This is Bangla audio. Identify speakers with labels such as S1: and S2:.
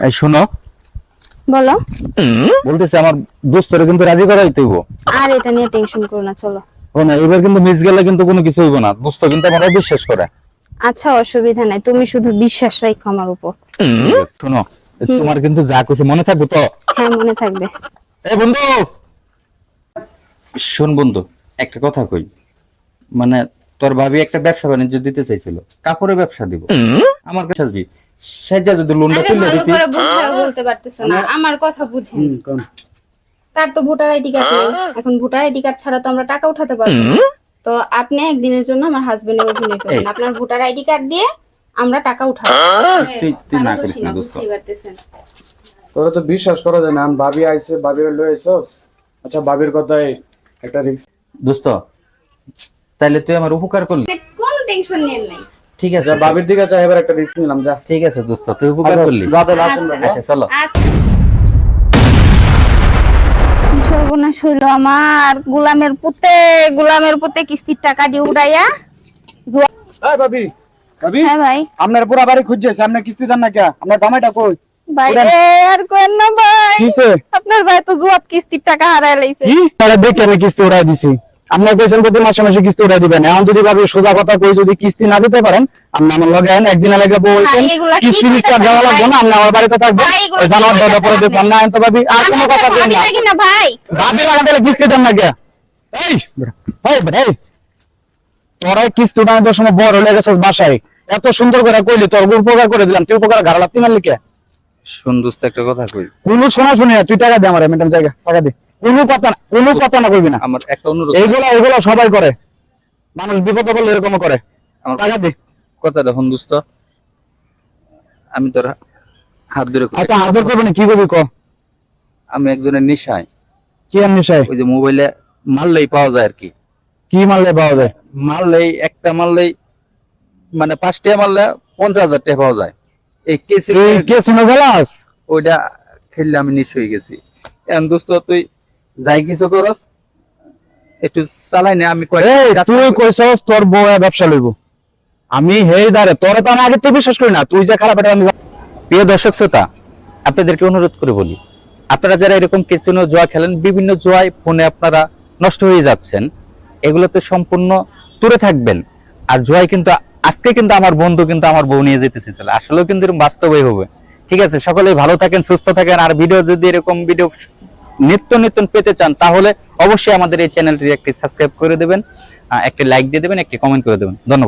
S1: এই শোনো।
S2: বলো।
S1: বলতেছে আমার দোস্তরে কিন্তু রাজি হইব।
S2: আর এটা নিয়ে টেনশন করো না চলো।
S1: ও না এবার কিন্তু মিস গেলে কিন্তু কোনো কিছু হইব না। দোস্ত কিন্তু আমার অবিশ্বাস করে।
S2: আচ্ছা অসুবিধা নাই। তুমি শুধু বিশ্বাস রাখো আমার উপর।
S1: শোনো তোমার কিন্তু যা কিছু মনে থাকব তো।
S2: হ্যাঁ মনে থাকবে।
S1: এই বন্ধু! শোন বন্ধু একটা কথা কই। মানে তোর ভাবি একটা ব্যবসা বাণিজ্য দিতে চাইছিল। কাপড়ের ব্যবসা দিব। আমার কাছে আসবি। সেটা যদি লোনটা তুলে দিতি।
S2: বুঝাও বলতে পারতেছো না আমার কথা বুঝেন। তার তো ভোটার আইডি কার্ড এখন ভোটার আইডি কার্ড ছাড়া তো আমরা টাকা উঠাতে পারব না। তো আপনি একদিনের জন্য আমার হাজবেন্ডের অভিনয় করেন আপনার ভোটার আইডি কার্ড দিয়ে আমরা টাকা উঠাবো।
S1: তুই তুই না করিস না দোস্ত।
S2: বুঝতেই পারতেছেন।
S3: তোরা তো বিশ্বাস করা যায় না আমি ভাবি আইছে ভাবির লয়ে আইছস। আচ্ছা ভাবির কথাই একটা রিক্স
S1: দোস্ত তাইলে তুই আমার উপকার করলি।
S2: কোনো টেনশন নেন নাই।
S1: ঠিক আছে
S3: যা ভাবির দিকে চাই এবার একটা রিক্স নিলাম যা।
S1: ঠিক আছে দোস্ত তুই উপকার করলি।
S3: যাতে আসেন
S2: আচ্ছা।
S1: আচ্ছা চলো।
S2: আচ্ছা। সর্বনাশ হইল আমার গোলামের পুতে গোলামের পুতে কিস্তির টাকা দিয়ে উড়াইয়া।
S3: এই ভাবি ভাবি
S2: হ্যাঁ ভাই।
S3: আপনার পুরা বাড়ি খুঁজছে সামনে কিস্তি দেন না কে? আপনার দামাইটা কই?
S2: ভাই আর না ভাই।
S3: কিসে?
S2: আপনার ভাই তো জুয়াত কিস্তির টাকা হারাই লাইছে।
S3: কি? তারা দেখে আমি কিস্তি উড়াই দিছি। আপনার কইছেন প্রতি মাসে মাসে কিস্তি উড়াই দিবেন। এখন যদি ভাবি সোজা কথা কই যদি কিস্তি না দিতে পারেন আপনি আমার লগে আইন একদিন আগে বলছেন
S2: ভাই,
S3: কিস্তি আর দেওয়া লাগবে না আপনি আমার বাড়িতে থাকবেন
S2: ভাই,
S3: জানোয়ার দাদা পরে
S2: কইতাছেন
S3: না আইন তো ভাবি আর কোনো কথা বলেন না
S2: ভাই।
S3: ভাবি আমাদের কিস্তি দেন না কে এই বেটা, এই তোরা কিস্তি উঠানোর সময় বড় হয়ে গেছিস বাসায়। এত সুন্দর করে কইলি তোর উপকার করে দিলাম তুই উপকার ঘাড়া লাগতি মারলি কে?
S1: সুন্দর একটা কথা কই।
S3: কোনো শোনা শুনি না তুই টাকা দে আমার ম্যাডাম জায়গা টাকা দে। কোনো কথা না কোনো কথা না কইবি না।
S1: আমার একটা অনুরোধ।
S3: এইগুলা এইগুলা সবাই করে। মানুষ বিপদে পড়লে এরকম করে। টাকা দে।
S1: কথা দেখুন দোস্ত। আমি তোর হাত ধরে।
S3: আচ্ছা আদর করবি না কি করবি ক?
S1: আমি একজনের নেশায়।
S3: কি সাহেব
S1: ওই যে মোবাইলে মারলেই পাওয়া যায় আর কি
S3: কি মারলে পাওয়া যায়?
S1: মারলেই একটা মারলেই মানে পাঁচটা মারলে পঞ্চাশ হাজার টাকা পাওয়া যায়। এই কেসি
S3: তুই কে
S1: ওইটা খেললে আমি হয়ে গেছি। এখন দোস্ত তুই যাই কিছু করস একটু চালাই না আমি
S3: তুই। কইছস তোর বউ ব্যবসা লইব। আমি হেই দারে তোরে তো আমি আগে তো বিশ্বাস করি না তুই যে খারাপ এটা আমি
S1: প্রিয় দর্শক শ্রোতা আপনাদেরকে অনুরোধ করে বলি আপনারা যারা এরকম কেসিনো জুয়া খেলেন বিভিন্ন জুয়ায় ফোনে আপনারা নষ্ট হয়ে যাচ্ছেন এগুলোতে সম্পূর্ণ দূরে থাকবেন। আর জুয়ায় কিন্তু আজকে কিন্তু আমার বন্ধু কিন্তু আমার বউ নিয়ে যেতে চেয়েছিল আসলেও কিন্তু এরকম বাস্তবই হবে। ঠিক আছে সকলেই ভালো থাকেন সুস্থ থাকেন আর ভিডিও যদি এরকম ভিডিও নিত্য নিত্য পেতে চান, তাহলে অবশ্যই আমাদের এই চ্যানেলটি একটি সাবস্ক্রাইব করে দেবেন একটি লাইক দিয়ে দেবেন, একটি কমেন্ট করে দেবেন। ধন্যবাদ।